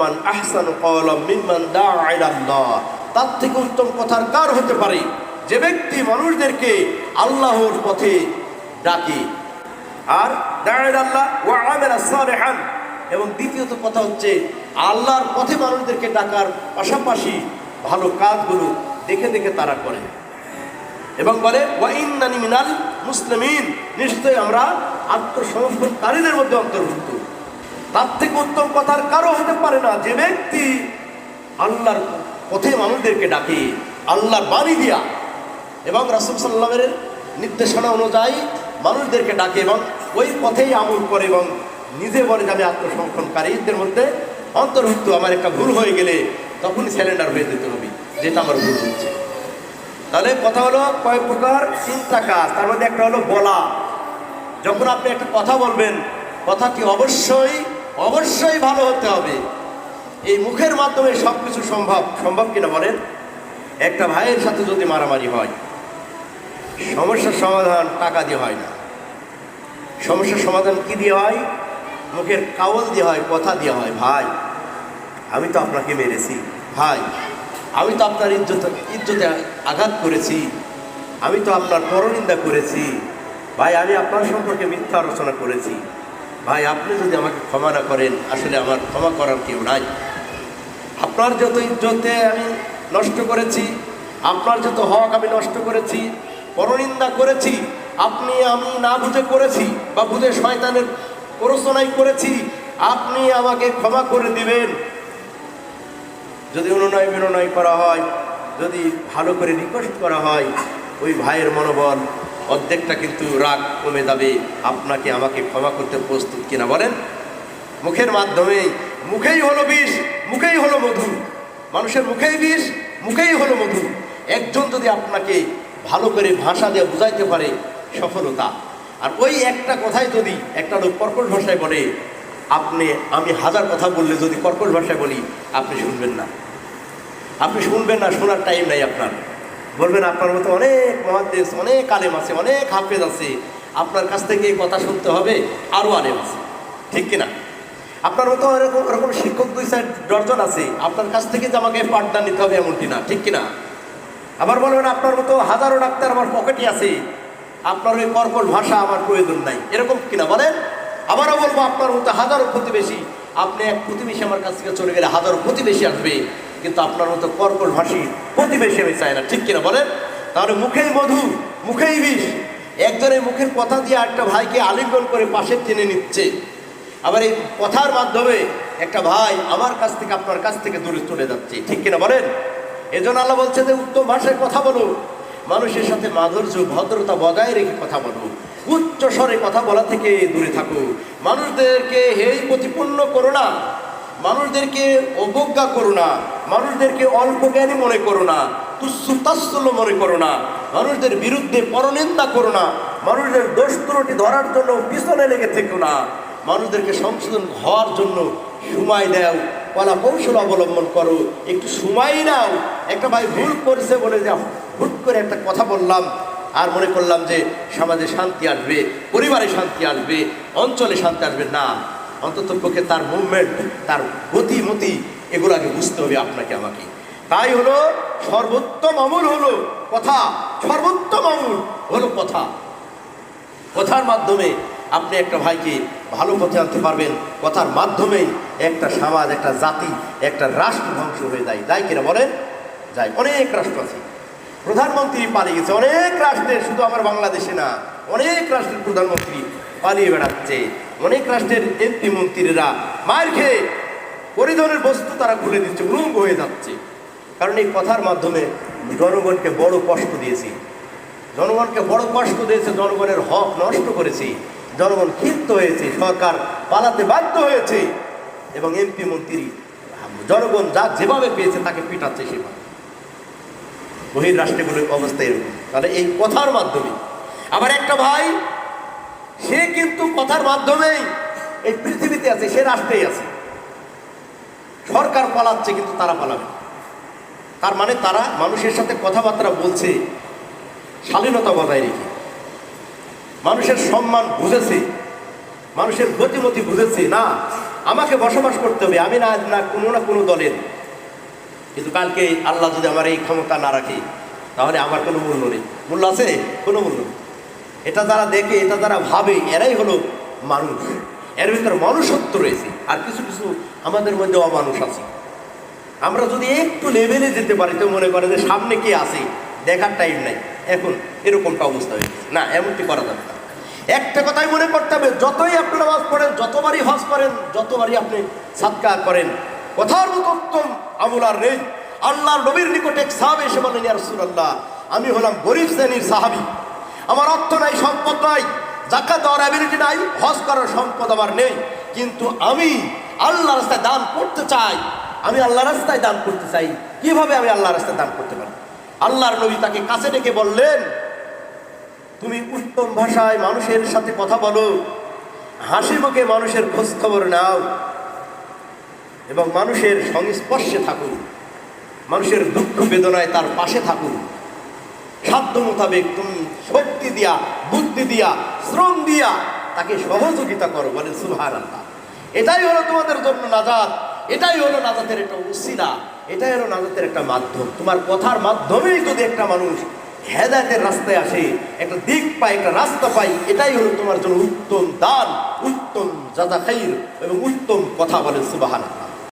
Oman Ahsan আল্লাহ তার থেকে উত্তম কথার কার হতে পারে? যে ব্যক্তি মানুষদেরকে আল্লাহর পথে ডাকে। আর ইলা আল্লাহ ওয়া আমিলা সালিহান। এবং দ্বিতীয়ত কথা হচ্ছে, আল্লাহর পথে মানুষদেরকে ডাকার পাশাপাশি ভালো কাজগুলো দেখে দেখে তারা করে। এবং বলে ওয়াইন্নানি মিনাল মুসলিমিন। নিশ্চয়ই আমরা আত্মসমর্পণকারীদের মধ্যে অন্তর্ভুক্ত। তার থেকে উত্তম কথার কারও হতে পারে না। যে ব্যক্তি আল্লাহর পথে মানুষদেরকে ডাকে, আল্লাহর বাণী দিয়া, এবং রাসুল সাল্লামের নির্দেশনা অনুযায়ী মানুষদেরকে ডাকে এবং ওই পথেই আমল করে এবং নিজে বলে যে আমি আত্মসমর্পণকারীদের মধ্যে অন্তর্ভুক্ত, আমার একটা ভুল হয়ে গেলে তখনই স্যালেন্ডার হয়ে যেতে হবে, যেটা আমার ভুল হচ্ছে। তাহলে কথা হলো কয়েক প্রকার চিন্তা কাজ তার মধ্যে একটা হলো বলা। যখন আপনি একটা কথা বলবেন, কথাটি অবশ্যই অবশ্যই ভালো হতে হবে। এই মুখের মাধ্যমে সব কিছু সম্ভব। সম্ভব কিনা বলেন? একটা ভাইয়ের সাথে যদি মারামারি হয়, সমস্যার সমাধান টাকা দিয়ে হয় না। সমস্যার সমাধান কি দিয়ে হয়? মুখের কাওয়াল দিয়ে হয়, কথা দিয়ে হয়, ভাই, আমি তো আপনাকে মেরেছি। ভাই, আমি তো আপনার ইজ্জত, ইজ্জতে আঘাত করেছি। আমি তো আপনার পরনিন্দা করেছি। ভাই, আমি আপনার সম্পর্কে মিথ্যা আলোচনা করেছি। ভাই, আপনি যদি আমাকে ক্ষমা না করেন, আসলে আমার ক্ষমা করার কেউ নাই। আপনার যত ইজ্জতে আমি নষ্ট করেছি, আপনার যত হক আমি নষ্ট করেছি, পরনিন্দা করেছি, আপনি আমি না বুঝে করেছি বা বুঝে শয়তানের প্ররোচনাই করেছি, আপনি আমাকে ক্ষমা করে দিবেন। যদি অনুনয় বিনয় করা হয়, যদি ভালো করে রিকোয়েস্ট করা হয়, ওই ভাইয়ের মনোবল অর্ধেকটা কিন্তু রাগ কমে যাবে। আপনাকে আমাকে ক্ষমা করতে প্রস্তুত কিনা বলেন? মুখের মাধ্যমে মুখেই হলো বিষ, মুখেই হলো মধু। মানুষের মুখেই বিষ, মুখেই হলো মধু। একজন যদি আপনাকে ভালো করে ভাষা দিয়ে বুঝাইতে পারে, সফলতা। আর ওই একটা কথাই যদি একটা লোক কর্কশ ভাষায় বলে, আপনি, আমি হাজার কথা বললে যদি কর্কশ ভাষায় বলি, আপনি শুনবেন না। আপনি শুনবেন না, শোনার টাইম নাই আপনার। বলবেন, আপনার মতো অনেক মহাদেশ অনেক আলেম আছে, অনেক হাফেজ আছে। আপনার কাছ থেকে কথা শুনতে হবে, আরও আলেম আছে। ঠিক কিনা? আপনার মতো এরকম এরকম শিক্ষক দুই সাইড ডর্জন আছে, আপনার কাছ থেকে যে আমাকে পাঠদান নিতে হবে এমনটি না, ঠিক কিনা? আবার বলবেন, আপনার মতো হাজারো ডাক্তার আমার পকেটে আছে, আপনার ওই কর্কট ভাষা আমার প্রয়োজন নাই। এরকম কিনা বলেন? আবারও বলব, আপনার মতো হাজারো প্রতিবেশী, আপনি এক প্রতিবেশী আমার কাছ থেকে চলে গেলে হাজারো প্রতিবেশী আসবে। কিন্তু আপনার মতো কর্কট ভাষী প্রতিবেশী আমি চাই না। ঠিক কিনা বলেন? তাহলে মুখেই মধু, মুখেই বিষ। একজনের মুখের কথা দিয়ে একটা ভাইকে আলিঙ্গন করে পাশে টেনে নিচ্ছে। আবার এই কথার মাধ্যমে একটা ভাই আমার কাছ থেকে, আপনার কাছ থেকে দূরে চলে যাচ্ছে। ঠিক কিনা বলেন? এজন্য আল্লাহ বলছে যে, উত্তম ভাষায় কথা বলো। মানুষের সাথে মাধুর্য, ভদ্রতা বজায় রেখে কথা বলো। উচ্চ স্বরে কথা বলা থেকে দূরে থাকো। মানুষদেরকে হেই প্রতিপূর্ণ করো না। মানুষদেরকে অবজ্ঞা করো না। মানুষদেরকে অল্প জ্ঞানী মনে করো না, তুচ্ছ মনে করো না। মানুষদের বিরুদ্ধে পরনিন্দা করো না। মানুষদের দোষ ত্রুটি ধরার জন্য পিছনে লেগে থেকো না। মানুষদেরকে সংশোধন হওয়ার জন্য সময় দাও, কলা কৌশল অবলম্বন করো। একটু সময় নাও। একটা ভাই ভুল করছে বলে যে হুট করে একটা কথা বললাম, আর মনে করলাম যে সমাজে শান্তি আসবে, পরিবারে শান্তি আসবে, অঞ্চলে শান্তি আসবে না। অন্তত পক্ষে তার মুভমেন্ট তার গতিমতি, এগুলো আগে বুঝতে হবে আপনাকে, আমাকে। তাই হলো সর্বোত্তম আমল হলো কথা, সর্বোত্তম আমল হলো কথা। কথার মাধ্যমে আপনি একটা ভাইকে ভালো পথে আনতে পারবেন, কথার মাধ্যমেই একটা সমাজ, একটা জাতি, একটা রাষ্ট্র ধ্বংস হয়ে যায়। যায় কিনা বলেন? যাই অনেক রাষ্ট্র আছে। প্রধানমন্ত্রী পালিয়ে গেছে। অনেক রাষ্ট্রের, শুধু আমার বাংলাদেশে না, অনেক রাষ্ট্রের প্রধানমন্ত্রী পালিয়ে বেড়াচ্ছে। অনেক রাষ্ট্রের এমপি মন্ত্রীরা মায়ের খেয়ে পরিধনের বস্তু তারা খুলে দিচ্ছে, উলঙ্গ হয়ে যাচ্ছে। কারণ এই কথার মাধ্যমে জনগণকে বড় কষ্ট দিয়েছি। জনগণকে বড় কষ্ট দিয়েছে, জনগণের হক নষ্ট করেছি। জনগণ ক্ষিপ্ত হয়েছে, সরকার পালাতে বাধ্য হয়েছে। এবং এমপি মন্ত্রী, জনগণ যা যেভাবে পেয়েছে তাকে পিটাচ্ছে সেভাবে। বহির রাষ্ট্রগুলোর অবস্থা এরকম। তাহলে এই কথার মাধ্যমে। আবার একটা ভাই সে কিন্তু কথার মাধ্যমেই এই পৃথিবীতে আছে, সে রাষ্ট্রেই আছে। সরকার পালাচ্ছে কিন্তু তারা পালাবে। তার মানে তারা মানুষের সাথে কথাবার্তা বলছে, শালীনতা বজায় রেখে। মানুষের সম্মান বুঝেছে, মানুষের গতিমতি বুঝেছে, না, আমাকে বসবাস করতে হবে, আমি না না কোনো না কোনো দলের। কিন্তু কালকে আল্লাহ যদি আমার এই ক্ষমতা না রাখে, তাহলে আমার কোনো মূল্য নেই। মূল্য আছে? কোনো মূল্য নেই। এটা যারা দেখে, এটা যারা ভাবে, এরাই হলো মানুষ। এর ভিতরে মানুষত্ব রয়েছে, আর কিছু কিছু আমাদের মধ্যে অমানুষ আছে। আমরা যদি একটু লেভেলে যেতে পারি, তো মনে করে যে সামনে কে আছে, দেখার টাইম নাই। এখন এরকমটা অবস্থা হয়েছে না, এমনটি করা যাবে না। একটা কথাই মনে করতে হবে, যতই আপনি নামাজ পড়েন যতবারই হজ করেন, যতবারই আপনি সাদকা করেন, কথার মতো উত্তম আমল আর নেই। আল্লাহ নবীর নিকটে সাহাবে এসে বলেন আমি হলাম গরিব শ্রেণির সাহাবী। আমার অর্থ নাই, সম্পদ নাই, জাকাত দেওয়ার অ্যাবিলিটি নাই, হজ করার সম্পদ আমার নেই। কিন্তু আমি আল্লাহ রাস্তায় দান করতে চাই, আমি আল্লাহ রাস্তায় দান করতে চাই, কীভাবে আমি আল্লাহ রাস্তায় দান করতে পারি? আল্লাহর নবী তাকে কাছে ডেকে বললেন, তুমি উত্তম ভাষায় মানুষের সাথে কথা বলো, হাসি মুখে মানুষের খোঁজ খবর নাও, এবং মানুষের সংস্পর্শে থাকুন, মানুষের দুঃখ বেদনায় তার পাশে থাকুন। সাধ্য মোতাবেক তুমি শক্তি দিয়া, বুদ্ধি দিয়া, শ্রম দিয়া তাকে সহযোগিতা করো বলে সুহার আল্লাহ এটাই হলো তোমাদের জন্য নাজাত, এটাই হলো নাজাতের একটা উসিলা, এটাই হলো নাজাতের একটা মাধ্যম। তোমার কথার মাধ্যমেই যদি একটা মানুষ হেদায়তের রাস্তায় আসে, একটা দিক পায়, একটা রাস্তা পাই এটাই হলো তোমার জন্য উত্তম দান, উত্তম জাদা খাইর এবং উত্তম কথা বলে সুবাহান আল্লাহ